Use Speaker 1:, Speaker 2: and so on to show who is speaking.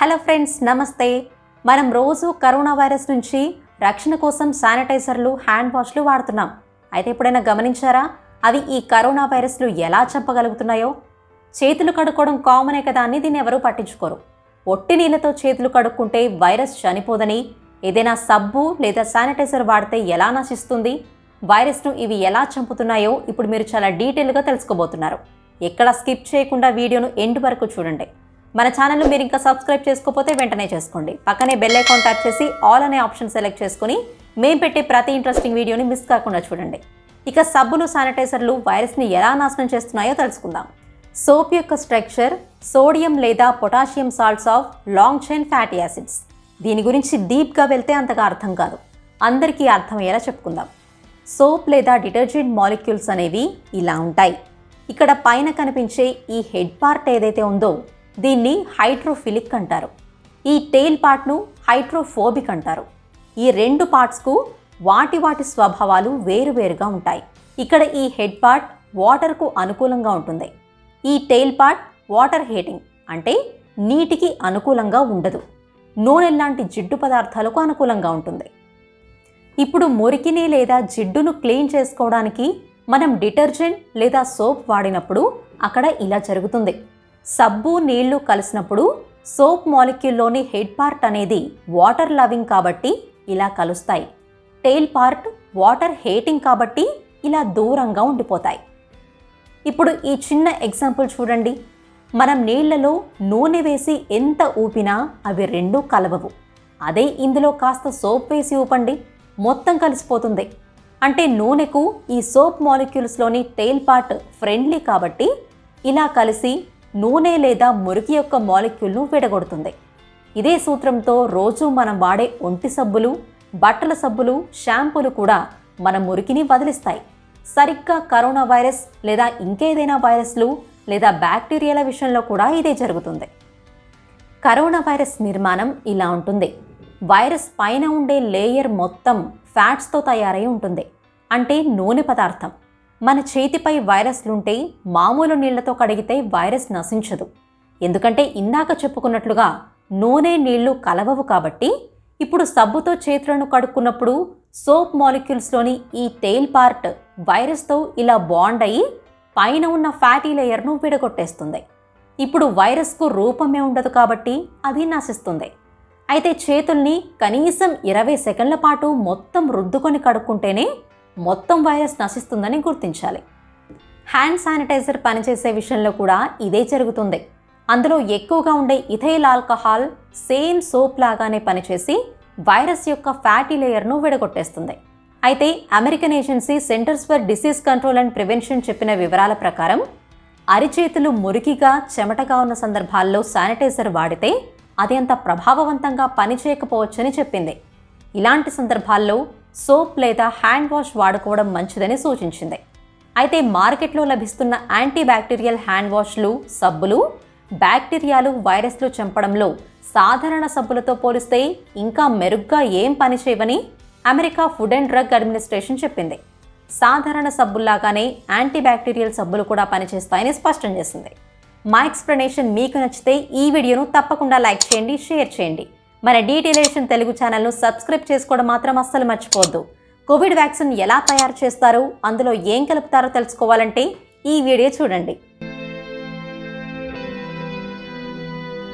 Speaker 1: Hello friends నమస్తే. మనం రోజు కరోనా వైరస్ నుంచి రక్షణ కోసం శానిటైజర్లు హ్యాండ్ వాష్లు వాడుతున్నాం. అయితే ఎప్పుడైనా గమనించారా? అవి ఈ కరోనా వైరస్లు ఎలా చంపగలుగుతున్నాయో? చేతులు కడుక్కోవడం కామనే కదా అని దీన్ని ఎవరూ పట్టించుకోరు. ఒట్టి నీళ్ళతో చేతులు కడుక్కుంటే వైరస్ చనిపోదని ఏదైనా సబ్బు లేదా శానిటైజర్ వాడితే ఎలా నశిస్తుంది? వైరస్ను ఇవి ఎలా చంపుతున్నాయో ఇప్పుడు మీరు చాలా డీటెయిల్గా తెలుసుకోబోతున్నారు. ఎక్కడ స్కిప్ చేయకుండా వీడియోను ఎండ్ వరకు చూడండి. మన ఛానల్ మీరు ఇంకా సబ్స్క్రైబ్ చేసుకోకపోతే వెంటనే చేసుకోండి. పక్కనే బెల్ ఐకాన్ ట్యాప్ చేసి ఆల్ అనే ఆప్షన్ సెలెక్ట్ చేసుకుని మేము పెట్టే ప్రతి ఇంట్రెస్టింగ్ వీడియోని మిస్ కాకుండా చూడండి. ఇక సబ్బులు శానిటైజర్లు వైరస్ని ఎలా నాశనం చేస్తున్నాయో తెలుసుకుందాం. సోప్ యొక్క స్ట్రక్చర్ సోడియం లేదా potassium salts of long chain fatty acids దీని గురించి డీప్గా వెళ్తే అంతగా అర్థం కాదు. అందరికీ అర్థమయ్యేలా చెప్పుకుందాం. సోప్ లేదా డిటర్జెంట్ మాలిక్యూల్స్ అనేవి ఇలా ఉంటాయి. ఇక్కడ పైన కనిపించే ఈ హెడ్ పార్ట్ ఏదైతే ఉందో దీన్ని హైడ్రోఫిలిక్ అంటారు. ఈ టెయిల్ పార్ట్ను హైడ్రోఫోబిక్ అంటారు. ఈ రెండు పార్ట్స్కు వాటి వాటి స్వభావాలు వేరువేరుగా ఉంటాయి. ఇక్కడ ఈ హెడ్ పార్ట్ వాటర్కు అనుకూలంగా ఉంటుంది. ఈ టెయిల్ పార్ట్ వాటర్ హీటింగ్ అంటే నీటికి అనుకూలంగా ఉండదు. నూనె లాంటి జిడ్డు పదార్థాలకు అనుకూలంగా ఉంటుంది. ఇప్పుడు మురికిని లేదా జిడ్డును క్లీన్ చేసుకోవడానికి మనం డిటర్జెంట్ లేదా సోప్ వాడినప్పుడు అక్కడ ఇలా జరుగుతుంది. సబ్బు నీళ్ళు కలిసినప్పుడు సోప్ మాలిక్యూల్లోని హెడ్ పార్ట్ అనేది వాటర్ లవింగ్ కాబట్టి ఇలా కలుస్తాయి. టెయిల్ పార్ట్ వాటర్ హేటింగ్ కాబట్టి ఇలా దూరంగా ఉండిపోతాయి. ఇప్పుడు ఈ చిన్న ఎగ్జాంపుల్ చూడండి. మనం నీళ్ళలో నూనె వేసి ఎంత ఊపినా అవి రెండూ కలవవు. అదే ఇందులో కాస్త సోప్ వేసి ఊపండి. మొత్తం కలిసిపోతుంది. అంటే నూనెకు ఈ సోప్ మాలిక్యూల్స్లోని టెయిల్ పార్ట్ ఫ్రెండ్లీ కాబట్టి ఇలా కలిసి నూనె లేదా మురికి యొక్క మాలిక్యూల్ను విడగొడుతుంది. ఇదే సూత్రంతో రోజు మనం వాడే ఒంటి సబ్బులు బట్టల సబ్బులు షాంపూలు కూడా మన మురికిని వదిలిస్తాయి. సరిగ్గా కరోనా వైరస్ లేదా ఇంకేదైనా వైరస్లు లేదా బ్యాక్టీరియాల విషయంలో కూడా ఇదే జరుగుతుంది. కరోనా వైరస్ నిర్మాణం ఇలా ఉంటుంది. వైరస్ పైన ఉండే లేయర్ మొత్తం ఫ్యాట్స్తో తయారై ఉంటుంది. అంటే నూనె పదార్థం. మన చేతిపై వైరస్లుంటే మామూలు నీళ్ళతో కడిగితే వైరస్ నశించదు. ఎందుకంటే ఇందాక చెప్పుకున్నట్లుగా నూనె నీళ్ళు కలవవు కాబట్టి ఇప్పుడు సబ్బుతో చేతులను కడుక్కున్నప్పుడు సోప్ మాలిక్యూల్స్లోని ఈ టెయిల్ పార్ట్ వైరస్తో ఇలా బాండ్ అయ్యి పైన ఉన్న ఫ్యాటీ లేయర్ను విడగొట్టేస్తుంది. ఇప్పుడు వైరస్కు రూపమే ఉండదు కాబట్టి అది నశిస్తుంది. అయితే చేతుల్ని కనీసం ఇరవై సెకండ్ల పాటు మొత్తం రుద్దుకొని కడుక్కుంటేనే మొత్తం వైరస్ నశిస్తుందని గుర్తించాలి. హ్యాండ్ శానిటైజర్ పనిచేసే విషయంలో కూడా ఇదే జరుగుతుంది. అందులో ఎక్కువగా ఉండే ఇథైల్ ఆల్కహాల్ సేమ్ సోప్ లాగానే పనిచేసి వైరస్ యొక్క ఫ్యాటీ లేయర్ను విడగొట్టేస్తుంది. అయితే American agency centers for disease control and prevention చెప్పిన వివరాల ప్రకారం అరిచేతులు మురికిగా చెమటగా ఉన్న సందర్భాల్లో శానిటైజర్ వాడితే అది అంత ప్రభావవంతంగా పనిచేయకపోవచ్చని చెప్పింది. ఇలాంటి సందర్భాల్లో సోప్ లేదా హ్యాండ్ వాష్ వాడుకోవడం మంచిదని సూచించింది. అయితే మార్కెట్లో లభిస్తున్న యాంటీ బ్యాక్టీరియల్ హ్యాండ్ వాష్లు సబ్బులు బ్యాక్టీరియాలు వైరస్లు చంపడంలో సాధారణ సబ్బులతో పోలిస్తే ఇంకా మెరుగ్గా ఏం పనిచేయవని America food and drug administration చెప్పింది. సాధారణ సబ్బుల్లాగానే యాంటీ బ్యాక్టీరియల్ సబ్బులు కూడా పనిచేస్తాయని స్పష్టం చేసింది. మా ఎక్స్ప్లెనేషన్ మీకు నచ్చితే ఈ వీడియోను తప్పకుండా లైక్ చేయండి షేర్ చేయండి. మన డీటెయిలేషన్ తెలుగు ఛానల్ను సబ్స్క్రైబ్ చేసుకోవడం మాత్రం అస్సలు మర్చిపోవద్దు. కోవిడ్ వ్యాక్సిన్ ఎలా తయారు చేస్తారో అందులో ఏం కలుపుతారో తెలుసుకోవాలంటే ఈ వీడియో చూడండి.